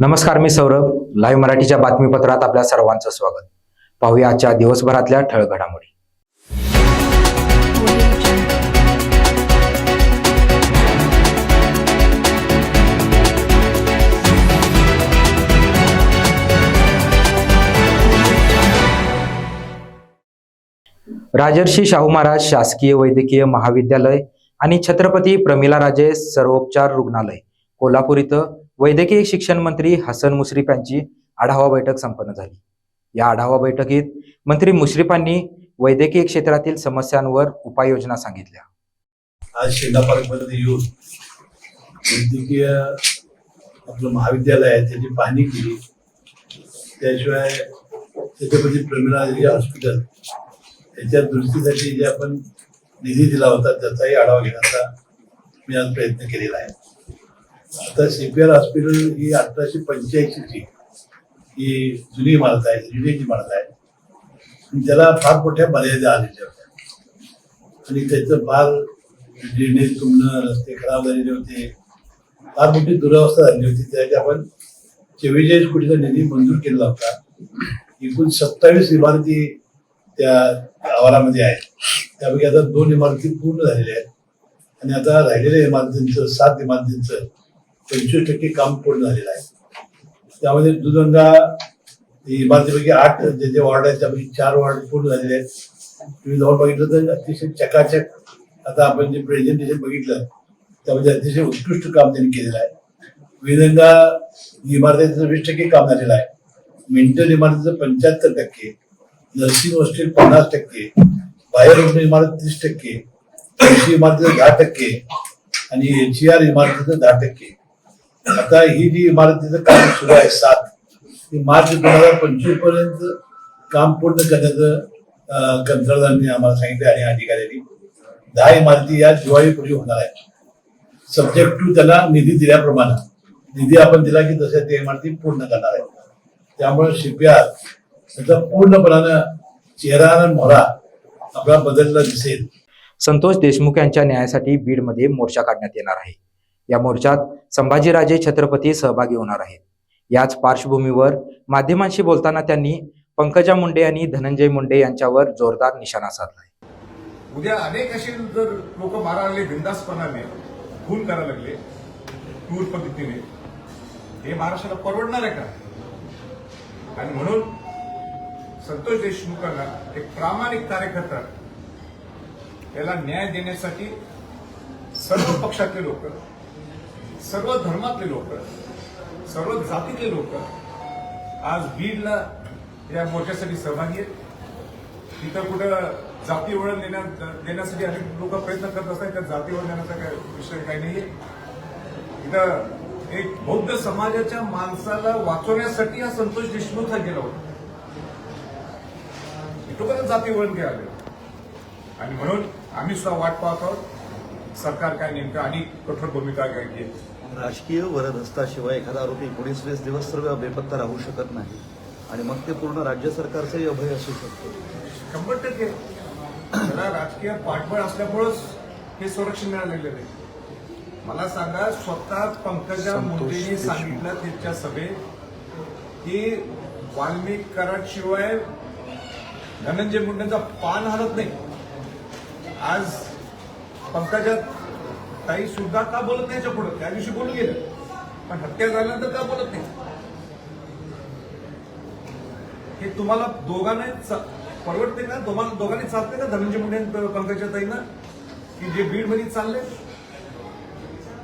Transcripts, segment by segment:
नमस्कार मी सौरभ. लाईव्ह मराठीच्या बातमीपत्रात आपल्या सर्वांचं स्वागत. पाहूया आजच्या दिवसभरातल्या ठळघडामोडी राजर्षी शाहू महाराज शासकीय वैद्यकीय महाविद्यालय आणि छत्रपती प्रमिलाराजे सर्वोपचार रुग्णालय कोल्हापूर इथं वैद्यकीय शिक्षण मंत्री हसन मुश्रीफ यांची आढावा बैठक संपन्न झाली. या आढावा बैठकीत मंत्री मुश्रीफांनी वैद्यकीय क्षेत्रातील समस्यांवर उपाययोजना सांगितल्या. आज शेंडा पार्कमध्ये येऊन वैद्यकीय आपलं महाविद्यालय आहे त्याची पाहणी केली. त्याशिवाय छत्रपती प्रमिलाजी हॉस्पिटल त्याच्या दुरुस्तीसाठी जे आपण निधी दिला होता त्याचाही आढावा घेण्याचा मी आज प्रयत्न केलेला आहे. आता सीपीआर हॉस्पिटल ही अठराशे पंच्याऐंशीची ही जुनी इमारत आहे जुनी इमारत आहे. त्याला फार मोठ्या मर्यादा आलेल्या होत्या. आणि त्याचं फार ड्रेनेज तुंबणं रस्ते खराब झालेले होते. फार मोठी दुरावस्था झाली होती. त्यासाठी आपण चव्वेचाळीस कोटीचा निधी मंजूर केलेला होता. एकूण सत्तावीस इमारती त्या आवारामध्ये आहेत. त्यापैकी आता दोन इमारती पूर्ण झालेल्या आहेत. आणि आता राहिलेल्या इमारतींचं सात इमारतींचं पंचवीस टक्के काम पूर्ण झालेलं आहे. त्यामध्ये दुधंदा इमारतीपैकी आठ जे जे वॉर्ड आहेत त्यापैकी चार वॉर्ड पूर्ण झालेले आहेत. तुम्ही जाऊन बघितलं तर अतिशय चकाचक आता आपण जे प्रेझेंटेशन बघितलं त्यामध्ये अतिशय उत्कृष्ट काम त्यांनी केलेलं आहे. विधंगा इमारतीचं वीस टक्के काम झालेलं आहे. मेंटल इमारतीचं पंच्याहत्तर टक्के नर्सिंग हॉस्टेल पन्नास टक्के बाहेर इमारत तीस टक्के कृषी इमारतीचं दहा टक्के आणि एच आर इमारतीचं दहा टक्के. आता ही जी इमारतीचं काम सुरू आहे सात ती मार्च दोन हजार पंचवीसपर्यंत काम पूर्ण करण्याचं अं, कंत्राटदारांनी आम्हाला सांगितलं आणि अधिकाऱ्यांनी. दहा इमारती या दिवाळीपूर्वी होणार आहेत. सब्जेक्ट टू त्याला निधी दिल्याप्रमाणे. निधी आपण दिला की तशा त्या इमारती पूर्ण करणार आहे त्यामुळे शिपयार त्याचा पूर्णपणानं चेहरा आणि मोहरा आपला बदलला दिसेल. संतोष देशमुख यांच्या न्यायासाठी बीडमध्ये मोर्चा काढण्यात येणार आहे. या मोर्चात संभाजीराजे छत्रपती सहभागी होणार आहेत. याच पार्श्वभूमीवर माध्यमांशी बोलताना त्यांनी पंकजा मुंडे आणि धनंजय मुंडे यांच्यावर जोरदार निशाणा साधला आहे. उद्या अनेक असे जर लोक मारा लागले बिंदासपणाने खून करायला लागले क्रूर पद्धतीने हे महाराष्ट्राला परवडणार आहे का? आणि म्हणून संतोष देशमुखांना एक प्रामाणिक कार्यकर्ता त्याला न्याय देण्यासाठी सर्व पक्षातले लोक सर्व धर्मातले लोक सर्व जातीतले लोक आज बीडला या मोर्चासाठी सहभागी आहेत. इतर कुठं जाती वळण देण्या देण्यासाठी अनेक लोक प्रयत्न करत असतात त्या जाती वळण देण्याचा काय विषय काही नाहीये. इथं एक बौद्ध समाजाच्या माणसाला वाचवण्यासाठी हा संतोष देशमुख हा गेला होता. इथं जाती वळण घ्यावे आणि म्हणून आम्ही सुद्धा वाट पाहत आहोत. सरकार काय नेमकं आणि कठोर भूमिका काय घेईल राजकीय वरदहस्ताशिवाय एखादा आरोपी एकोणीस वीस दिवस सर्व बेपत्ता राहू शकत नाही. आणि मग ते पूर्ण राज्य सरकारचंही अभय असू शकतं. शंभर टक्के. त्याला राजकीय पाठबळ असल्यामुळंच हे संरक्षण मिळालेलं आहे मला सांगा स्वतः पंकजा मुंडेंनी. सांगितलं त्यांच्या सभेत की वाल्मिक कराडशिवाय धनंजय मुंडेंचा पान हलत नाही. आज पंकजा ताई सुद्धा का बोलत नाही याच्या पुढं? त्या दिवशी बोलून गेलं पण हत्या झाल्यानंतर का बोलत नाही? हे तुम्हाला दोघांना परवडते ना तुम्हाला दोघांनी चालते का धनंजय मुंडे पंकजा ताईंना? की जे बीडमध्ये चालले?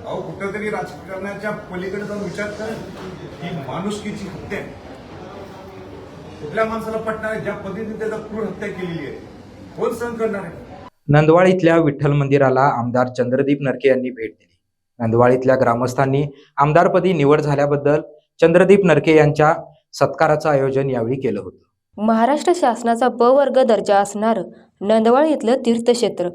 अहो कुठेतरी राजकारणाच्या पलीकडे जाऊन विचार कर. ही माणुसकीची हत्या आहे. कुठल्या माणसाला पटणार ज्या पद्धतीने त्याचा क्रूर हत्या केलेली आहे. कोण सहन करणार आहे? नंदवाळ इथल्या विठ्ठल मंदिराला आमदार चंद्रदीप नरके यांनी भेट दिली. नंदवाळ इथल्या ग्रामस्थांनी आमदारपदी निवड झाल्याबद्दल चंद्रदीप नरके यांच्या सत्काराचं आयोजन यावेळी केलं होतं. महाराष्ट्र शासनाचा ब वर्ग दर्जा असणारं नंदवाळ इथलं तीर्थक्षेत्र.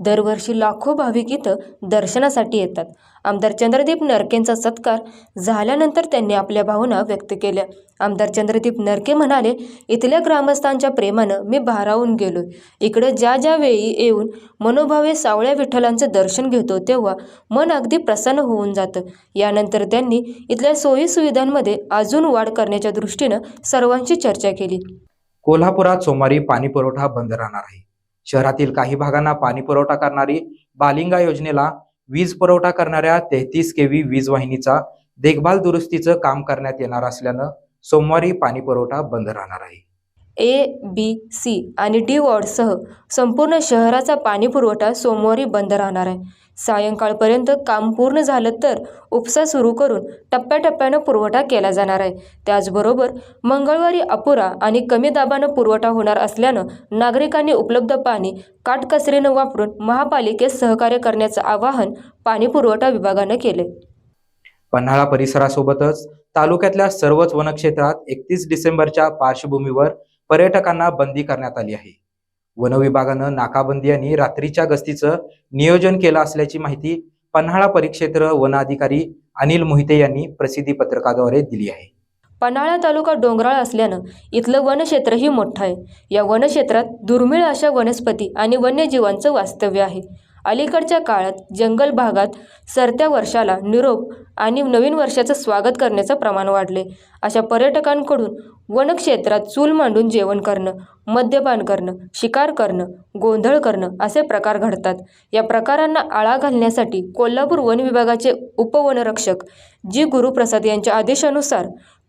दरवर्षी लाखो भाविक इथं दर्शनासाठी येतात. आमदार चंद्रदीप नरकेंचा सत्कार झाल्यानंतर त्यांनी आपल्या भावना व्यक्त केल्या. आमदार चंद्रदीप नरके म्हणाले इथल्या ग्रामस्थांच्या प्रेमानं मी भारावून गेलो इकडं ज्या ज्या वेळी येऊन मनोभावे सावळ्या विठ्ठलांचं दर्शन घेतो तेव्हा मन अगदी प्रसन्न होऊन जातं. यानंतर त्यांनी इथल्या सोयी सुविधांमध्ये अजून वाढ करण्याच्या दृष्टीनं सर्वांशी चर्चा केली. कोल्हापुरात सोमवारी पाणी पुरवठा बंद राहणार आहे. शहरातील काही भागांना पाणी पुरवठा करणारी बालिंगा योजनेला वीज पुरवठा करणाऱ्या तेहतीस केव्ही वीज वाहिनीचा देखभाल दुरुस्तीचं काम करण्यात येणार असल्यानं सोमवारी पाणी पुरवठा बंद राहणार आहे. ए बी सी आणि डी वॉर्डसह संपूर्ण शहराचा पाणीपुरवठा सोमवारी बंद राहणार आहे. सायंकाळपर्यंत काम पूर्ण झालं तर उपसा सुरू करून टप्प्याटप्प्यानं पुरवठा केला जाणार आहे. त्याचबरोबर मंगळवारी अपुरा आणि कमी दाबानं पुरवठा होणार असल्यानं नागरिकांनी उपलब्ध पाणी काटकसरीनं वापरून महापालिकेस सहकार्य करण्याचं आवाहन पाणी पुरवठा विभागानं केले पन्हाळा परिसरासोबतच तालुक्यातल्या सर्वच वनक्षेत्रात एकतीस डिसेंबरच्या पार्श्वभूमीवर पर्यटकांना बंदी करण्यात आली आहे. वन विभागानं नाकाबंदी आणि रात्रीच्या गस्तीचं नियोजन केलं असल्याची माहिती पन्हाळा परिक्षेत्र वन अधिकारी अनिल मोहिते यांनी प्रसिद्धी पत्रकाद्वारे दिली आहे. पन्हाळा तालुका डोंगराळ असल्यानं इथलं वनक्षेत्रही मोठं आहे. या वनक्षेत्रात दुर्मिळ अशा वनस्पती आणि वन्यजीवांचं वास्तव्य आहे. अलीकडच्या काळात जंगल भागात सरत्या वर्षाला निरोप आणि नवीन वर्षाचं स्वागत करण्याचं प्रमाण वाढले. अशा पर्यटकांकडून वनक्षेत्रात चूल मांडून जेवण करणं मद्यपान करणं शिकार करणं गोंधळ करणं असे प्रकार घडतात. या प्रकारांना आळा घालण्यासाठी कोल्हापूर वन विभागाचे उपवनरक्षक जी गुरुप्रसाद यांच्या आदेशानुसार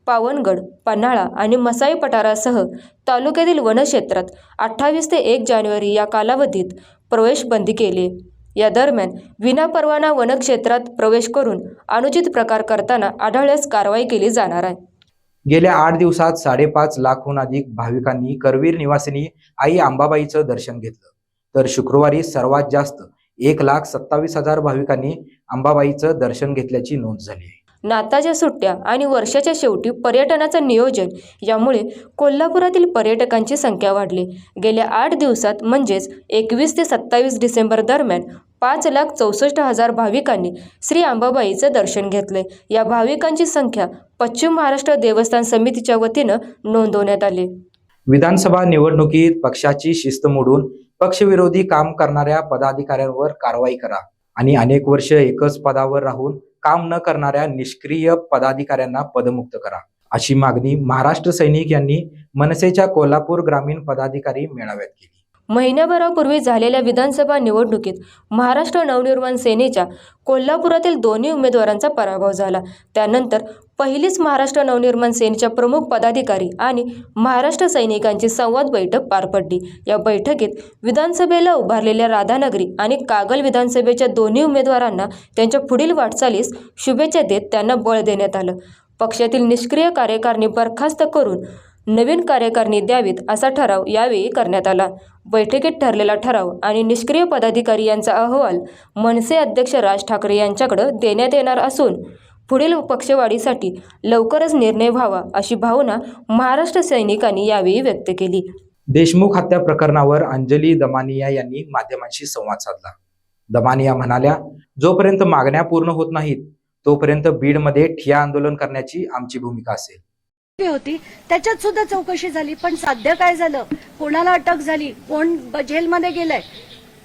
पावनगड पन्हाळा आणि मसाई पठारासह तालुक्यातील वनक्षेत्रात अठ्ठावीस ते एक जानेवारी या कालावधीत प्रवेश बंदी केली. या दरम्यान विनापरवाना वनक्षेत्रात प्रवेश करून अनुचित प्रकार करताना आढळल्यास कारवाई केली जाणार आहे. गेल्या आठ दिवसात साडेपाच लाखहून अधिक भाविकांनी करवीर निवासिनी आई अंबाबाईचं दर्शन घेतलं. तर शुक्रवारी सर्वात जास्त एक लाख सत्तावीस हजार भाविकांनी अंबाबाईचं दर्शन घेतल्याची नोंद झाली आहे. नाताच्या सुट्ट्या आणि वर्षाच्या शेवटी पर्यटनाचं नियोजन यामुळे कोल्हापुरातील पर्यटकांची संख्या वाढली. गेल्या आठ दिवसात म्हणजेच एकवीस ते सत्तावीस डिसेंबर दरम्यान पाच लाख चौसष्ट हजार भाविकांनी श्री अंबाबाईचं दर्शन घेतले. या भाविकांची संख्या पश्चिम महाराष्ट्र देवस्थान समितीच्या वतीनं नोंदवण्यात आली. विधानसभा निवडणुकीत पक्षाची शिस्त मोडून पक्षविरोधी काम करणाऱ्या पदाधिकाऱ्यांवर कारवाई करा आणि अनेक वर्ष एकच पदावर राहून काम न करणाऱ्या निष्क्रिय पदाधिकाऱ्यांना पदमुक्त करा. अशी मागणी महाराष्ट्र सैनिक यांनी मनसेच्या कोल्हापूर ग्रामीण पदाधिकारी मेळाव्यात केली. महिन्याभरापूर्वी झालेल्या विधानसभा निवडणुकीत महाराष्ट्र नवनिर्माण सेनेच्या कोल्हापुरातील दोन्ही उमेदवारांचा पराभव झाला. त्यानंतर पहिलीच महाराष्ट्र नवनिर्माण सेनेच्या प्रमुख पदाधिकारी आणि महाराष्ट्र सैनिकांची संवाद बैठक पार पडली. या बैठकीत विधानसभेला उभारलेल्या राधानगरी आणि कागल विधानसभेच्या दोन्ही उमेदवारांना त्यांच्या पुढील वाटचालीस शुभेच्छा देत त्यांना बळ देण्यात आलं. पक्षातील निष्क्रिय कार्यकारणी बरखास्त करून नवीन कार्यकारणी द्यावीत असा ठराव यावेळी करण्यात आला. बैठकीत ठरलेला ठराव आणि निष्क्रिय पदाधिकारी यांचा अहवाल मनसे अध्यक्ष राज ठाकरे यांच्याकडे देण्यात येणार असून पुढील पक्षवाढीसाठी लवकरच निर्णय व्हावा अशी भावना महाराष्ट्र सैनिकांनी यावेळी व्यक्त केली. देशमुख हत्या प्रकरणावर अंजली दमानिया यांनी माध्यमांशी संवाद साधला. दमानिया म्हणाल्या जोपर्यंत मागण्या पूर्ण होत नाहीत तोपर्यंत बीडमध्ये ठिया आंदोलन करण्याची आमची भूमिका असेल. होती. त्याच्यात सुद्धा चौकशी झाली पण साध्य काय झालं? कोणाला अटक झाली? कोण ब- जेलमध्ये गेलंय?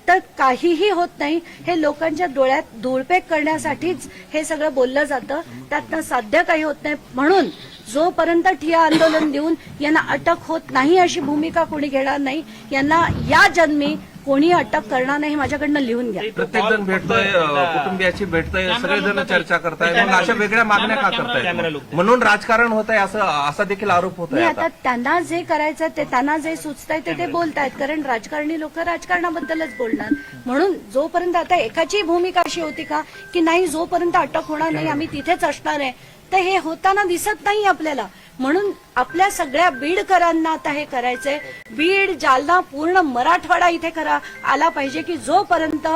तर काहीही होत नाही. हे लोकांच्या डोळ्यात धूळपेक करण्यासाठीच हे सगळं बोललं जातं. त्यातनं साध्य काही होत नाही. म्हणून जोपर्यंत ठिया आंदोलन देऊन यांना अटक होत नाही अशी भूमिका कोणी घेणार नाही यांना या जन्मी कोणी अटक करणार नाही माझ्याकडनं लिहून घ्या. प्रत्येक जण भेटतोय कुटुंबियाची भेटतोय सगळेजण चर्चा करताय मग अशा वेगळ्या मागण्या का करताय म्हणून राजकारण होत आहे असं असा देखील आरोप होत नाही आहे आता त्यांना जे करायचं ते त्यांना जे सुचतंय ते ते बोलतायत. कारण राजकारणी लोक राजकारणाबद्दलच बोलणार. म्हणून जोपर्यंत आता एकाची भूमिका अशी होती का की नाही जोपर्यंत अटक होणार नाही आम्ही तिथेच असणार आहे. तर हे होताना दिसत नाही आपल्याला. म्हणून आपल्या सगळ्या बीडकरांना आता हे करायचंय. बीड जालना पूर्ण मराठवाडा इथे करा. आला पाहिजे की जोपर्यंत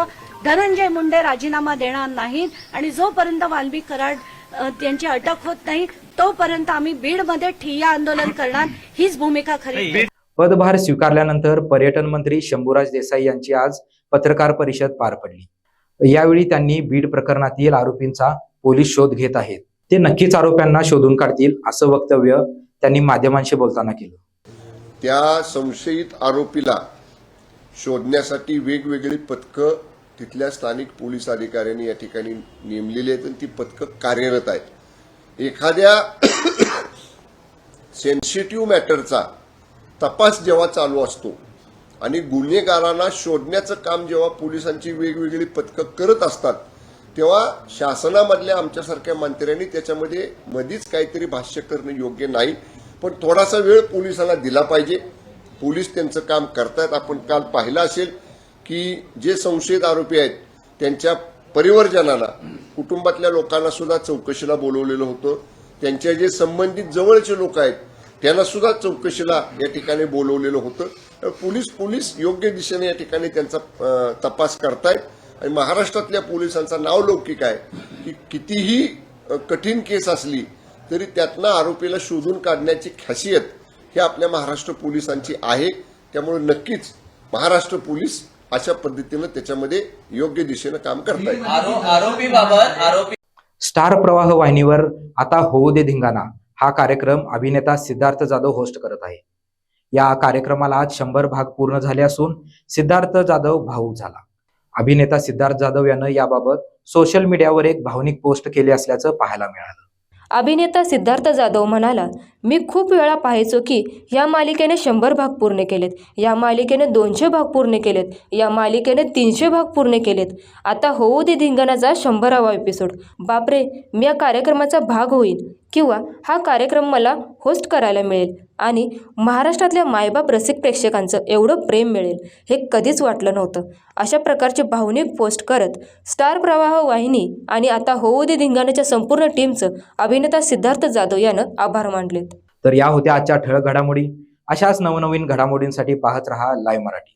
धनंजय मुंडे राजीनामा देणार नाहीत आणि जोपर्यंत वाल्मी कराड त्यांची अटक होत नाही तोपर्यंत आम्ही बीडमध्ये ठिय्या आंदोलन करणार. हीच भूमिका खरी पदभार स्वीकारल्यानंतर पर्यटन मंत्री शंभूराज देसाई यांची आज पत्रकार परिषद पार पडली. यावेळी त्यांनी बीड प्रकरणातील आरोपींचा पोलीस शोध घेत आहेत. ते नक्कीच आरोप्यांना शोधून काढतील असं वक्तव्य त्यांनी माध्यमांशी बोलताना केलं. त्या संशयित आरोपीला शोधण्यासाठी वेगवेगळी पथकं तिथल्या स्थानिक पोलीस अधिकाऱ्यांनी या ठिकाणी नेमलेली आहेत आणि ती पथकं कार्यरत आहेत. एखाद्या सेन्सिटिव्ह मॅटरचा तपास जेव्हा चालू असतो आणि गुन्हेगारांना शोधण्याचं काम जेव्हा पोलिसांची वेगवेगळी पथकं करत असतात तेव्हा शासनामधल्या आमच्यासारख्या मंत्र्यांनी त्याच्यामध्ये मधीच काहीतरी भाष्य करणं योग्य नाही. पण थोडासा वेळ पोलिसांना दिला पाहिजे. पोलीस त्यांचं काम करतायत. आपण काल पाहिलं असेल की जे संशयित आरोपी आहेत त्यांच्या परिवर्जनाला कुटुंबातल्या लोकांना सुद्धा चौकशीला बोलवलेलं होतं. त्यांच्या जे संबंधित जवळचे लोक आहेत त्यांना सुद्धा चौकशीला या ठिकाणी बोलवलेलं होतं. तर पोलीस पोलीस योग्य दिशेने या ठिकाणी त्यांचा तपास करतायत. आणि महाराष्ट्रातल्या पोलिसांचा नावलौकिक आहे की कितीही कठीण केस असली तरी त्यातनं आरोपीला शोधून काढण्याची खासियत ही आपल्या महाराष्ट्र पोलिसांची आहे. त्यामुळे नक्कीच महाराष्ट्र पोलीस अशा पद्धतीनं त्याच्यामध्ये योग्य दिशेनं काम आरोपीबाबत आरोपी स्टार प्रवाह वाहिनीवर आता होऊ दे धिंगाणा हा कार्यक्रम अभिनेता सिद्धार्थ जाधव होस्ट करत आहे. या कार्यक्रमाला आज शंभर भाग पूर्ण झाले असून सिद्धार्थ जाधव भाऊक झाला. अभिनेता सिद्धार्थ जाधव यानं याबाबत सोशल मीडियावर एक भावनिक पोस्ट केली असल्याचं पाहायला मिळालं. अभिनेता सिद्धार्थ जाधव म्हणाला मी खूप वेळा पाहायचो की या मालिकेने शंभर भाग पूर्ण केलेत या मालिकेने दोनशे भाग पूर्ण केलेत या मालिकेने तीनशे भाग पूर्ण केलेत. आता होऊ दे धिंगाणाचा शंभरावा एपिसोड बापरे मी या कार्यक्रमाचा भाग होईन. किंवा हा कार्यक्रम मला होस्ट करायला मिळेल आणि महाराष्ट्रातल्या मायबाप रसिक प्रेक्षकांचं एवढं प्रेम मिळेल हे कधीच वाटलं नव्हतं. अशा प्रकारचे भावनिक पोस्ट करत स्टार प्रवाह वाहिनी आणि आता होऊ दे धिंगाणाच्या संपूर्ण टीमचं अभिनेता सिद्धार्थ जाधव यानं आभार मानलेत. तर या होत्या आजच्या ठळक घडामोडी. अशाच नवनवीन घडामोडींसाठी पाहत रहा लाईव्ह मराठी.